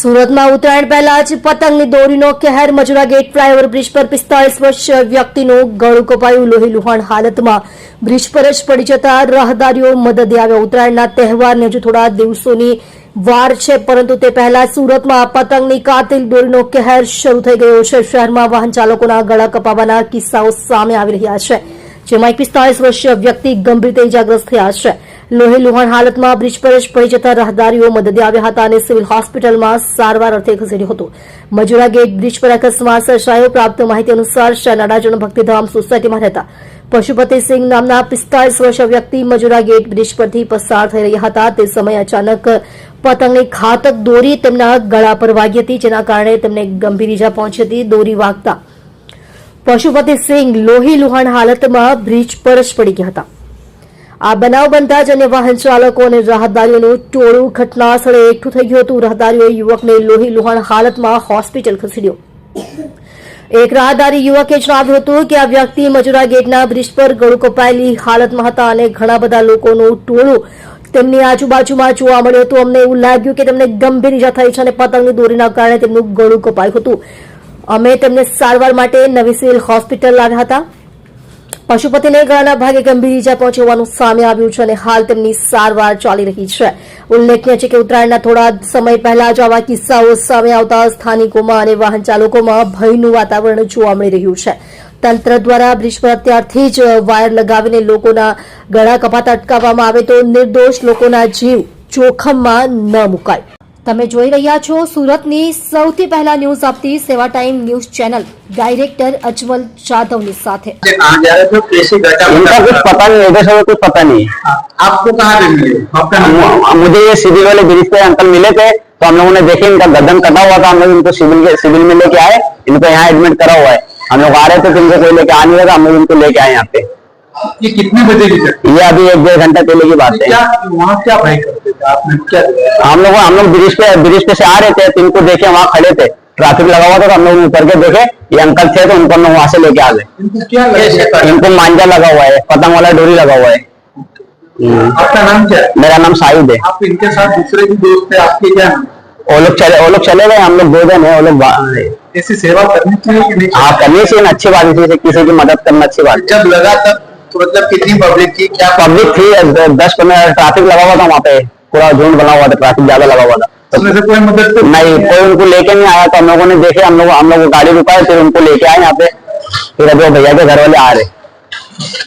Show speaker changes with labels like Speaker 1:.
Speaker 1: સુરતમાં ઉત્તરાયણ પહેલા જ પતંગની દોરીનો કહેર મજુરા ગેટ ફ્લાયઓવર બ્રિજ પર પિસ્તાળીસ વર્ષ વ્યક્તિનું ગળું કપાયું. લોહી લુહાણ હાલતમાં બ્રિજ પર જ પડી જતા રાહદારીઓ મદદે આવ્યા. ઉત્તરાયણના તહેવારને હજુ થોડા દિવસોની વાર છે, પરંતુ તે પહેલા સુરતમાં પતંગની કાતિલ દોરીનો કહેર શરૂ થઈ ગયો છે. શહેરમાં વાહન ચાલકોના ગળા કપાવાના કિસ્સાઓ સામે આવી રહ્યા છે, જેમાં એક પિસ્તાળીસ વર્ષીય વ્યક્તિ ગંભીર રીતે ઇજાગ્રસ્ત થયા છે. લોહી લુહાણ હાલતમાં બ્રિજ પર જ પડી જતા રાહદારીઓ મદદે આવ્યા હતા અને સિવિલ હોસ્પિટલમાં સારવાર અર્થે ખસેડ્યો હતો. મજુરા ગેટ બ્રિજ પર અકસ્માત સર્જાયો. પ્રાપ્ત માહિતી અનુસાર શનાડાજણ ભક્તિધામ સોસાયટીમાં રહેતા પશુપતિસિંહ નામના પિસ્તાળીસ વર્ષ વ્યક્તિ મજુરા ગેટ બ્રિજ પરથી પસાર થઈ રહ્યા હતા. તે સમયે અચાનક પતંગની ઘાતક દોરી તેમના ગળા પર વાગી હતી, જેના કારણે તેમને ગંભીર ઇજા પહોંચી હતી. દોરી વાગતા પશુપતિ સિંહ લોહી લુહાણ હાલતમાં બ્રિજ પર જ પડી ગયા હતા. આ બનાવ બનતા જ અન્ય વાહન ચાલકો અને રાહદારીઓનું ટોળું ઘટના સ્થળે એકઠું થઈ ગયું હતું. રાહદારીઓએ યુવકને લોહી લુહાણ હાલતમાં હોસ્પિટલ ખસેડ્યો. એક રાહદારી યુવકે જણાવ્યું હતું કે આ વ્યક્તિ મજુરા ગેટના બ્રિજ પર ગળું કપાયેલી હાલતમાં હતા અને ઘણા બધા લોકોનું ટોળું તેમની આજુબાજુમાં જોવા મળ્યું હતું. અમને એવું લાગ્યું કે તેમને ગંભીર ઇજા થઈ છે અને પતંગની દોરીના કારણે તેમનું ગળું કપાયું હતું. અમે તેમને સારવાર માટે નવી સિવિલ હોસ્પિટલ લાવ્યા હતા. પશુપતિને ગળાના ભાગે ગંભીર ઇજા પહોંચવાનું સામે આવ્યું છે અને હાલ તેમની સારવાર ચાલી રહી છે. ઉલ્લેખનીય છે કે ઉત્તરાયણના થોડા સમય પહેલા જ આવા કિસ્સાઓ સામે આવતા સ્થાનિકોમાં અને વાહન ચાલકોમાં ભયનું વાતાવરણ જોવા મળી રહ્યું છે. તંત્ર દ્વારા બ્રિજ પર અત્યારથી જ વાયર લગાવીને લોકોના ગળા કપાત અટકાવવામાં આવે તો નિર્દોષ લોકોના જીવ જોખમમાં ન મુકાય. તમે જોઈ રહ્યા છો સુરતની સૌથી પહેલા ન્યૂઝ આપતી સેવા time news channel director Ajmal જાધવની સાથે
Speaker 2: से कहाँ जा रहे थे कैसे घटा
Speaker 3: इनका कुछ पता नहीं इधर से कुछ पता नहीं
Speaker 2: आपको कहाँ पे मिले आपका नाम
Speaker 3: है मुझे ये सिविल वाले ब्रिज पे अंकल मिले थे तो हम लोगों ने देखे इनका गर्दन कटा हुआ था हम लोग इनको सिविल के सिविल में लेके आए इनको यहाँ एडमिट करा हुआ है हम लोग आ रहे थे तो इनको कोई लेके आ नहीं रहा था हम लोग इनको लेके आए यहाँ पे
Speaker 2: ये कितने बजे की
Speaker 3: ये अभी एक डेढ़ घंटा पहले की बात है।
Speaker 2: क्या वहाँ क्या भाई करते थे आपने? क्या
Speaker 3: हम लोग हम लोग ब्रिज पे ब्रिज पे से आ रहे थे तो इनको देखे वहाँ खड़े थे। ट्रैफ़िक लगा हुआ था तो हम लोग उतर के देखे ये अंकल थे तो उनको हम लोग वहाँ से लेके आ गए।
Speaker 2: इनको क्या लगा?
Speaker 3: इनको मांझा लगा हुआ है पतंग वाला डोरी लगा हुआ है।
Speaker 2: आपका नाम क्या है?
Speaker 3: मेरा नाम साहिद है।
Speaker 2: आप इनके साथ दूसरे भी दोस्त थे आपके क्या
Speaker 3: वो लोग चले वो लोग चले गए हम लोग दो जन है वो लोग
Speaker 2: ऐसी सेवा करनी चाहिए
Speaker 3: हाँ करनी चाहिए अच्छी बात है किसी किसी की मदद करना अच्छी बात
Speaker 2: जब लगा तब तो मतलब कितनी पब्लिक थी क्या
Speaker 3: है पब्लिक थी द- दस पंद्रह ट्रैफिक लगा हुआ था वहाँ पे पूरा झुंड बना हुआ था ट्रैफिक ज्यादा लगा हुआ था तो
Speaker 2: उसमें से कोई मदद तो
Speaker 3: नहीं कोई उनको लेके नहीं आया तो हम लोगों ने देखे हम लोग हम लोग गाड़ी रुकाए फिर उनको लेके आए यहाँ पे फिर अभी वो भैया के घर वाले आ रहे